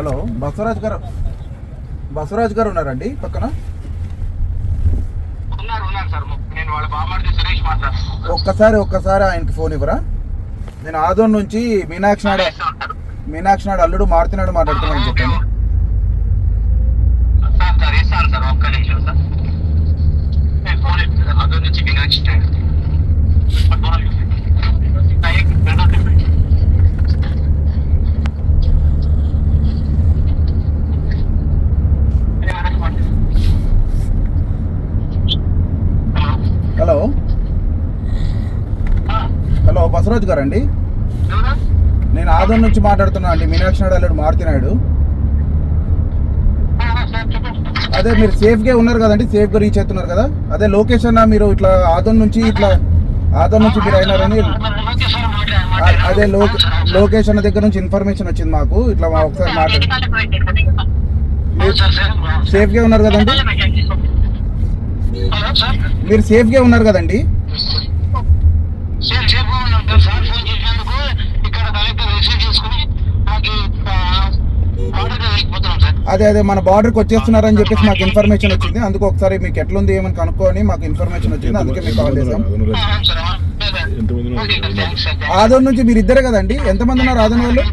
Hello Basavaraj గారు. బసవరాజ్ గారు ఉన్నారండి పక్కన? ఒక్కసారి ఒక్కసారి ఆయనకి ఫోన్ ఇవ్వరా? నేను ఆదోన్ నుంచి మీనాక్షి నాడు మీనాక్షి నాడు అల్లుడు మారుతున్నాడు మాట్లాడుతున్నాను చెప్పండి సార్ సార్ ఇస్తాను సార్ ఒక్క నిమిషం సార్. ఫోన్ నుంచి మీనాక్షి హలో. హలో బసవరాజ్ గారు అండి? నేను ఆదోన్ నుంచి మాట్లాడుతున్నా అండి. మీనాక్షి నాడు అల్లుడు సార్ చెప్పండి. అదే మీరు సేఫ్గా ఉన్నారు కదండి సేఫ్గా రీచ్ అవుతున్నారు కదా. అదే లొకేషన్ మీరు ఇట్లా ఆదోన్ నుంచి ఇట్లా ఆదోన్ నుంచి మీరు అయినారని. అదే లొకేషన్ దగ్గర నుంచి ఇన్ఫర్మేషన్ వచ్చింది మాకు. ఇట్లా మా ఒకసారి మాట్లాడు. సేఫ్గా ఉన్నారు కదండి? మీరు సేఫ్గా ఉన్నారు కదండి? అదే అదే మన బార్డర్కి వచ్చేస్తున్నారని చెప్పేసి మాకు ఇన్ఫర్మేషన్ వచ్చింది. అందుకు ఒకసారి మీకు ఎట్లుంది ఏమని కనుక్కొని మాకు ఇన్ఫర్మేషన్ వచ్చింది. అందుకే మీకు కాల్ చేసాం ఆదోన్ నుంచి మీరు ఇద్దరే కదండి? ఎంతమంది ఉన్నారు ఆదోన్ వాళ్ళు?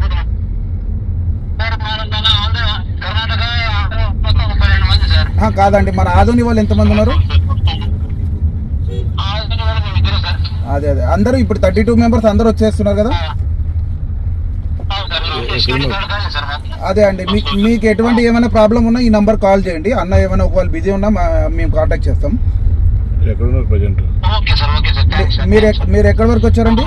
కాదండి మన ఆదోని వాళ్ళు ఎంతమంది ఉన్నారు ఆంధ్ర వాళ్ళు మేము ఇద్దరు సార్ అదే అదే. అందరూ ఇప్పుడు థర్టీ టూ మెంబర్స్ అందరూ వచ్చేస్తున్నారు కదా? అదే అండి. మీకు మీకు ఎటువంటి ఏమైనా ప్రాబ్లం ఉన్నా ఈ నంబర్ కాల్ చేయండి. అన్న ఏమైనా ఒకవేళ బిజీ ఉన్నా మేము కాంటాక్ట్ చేస్తాం. ఎక్కడ ఉన్నారు present okay sir okay sir. Thanks sir మీరు మీరు ఎక్కడి వరకు వచ్చారండి?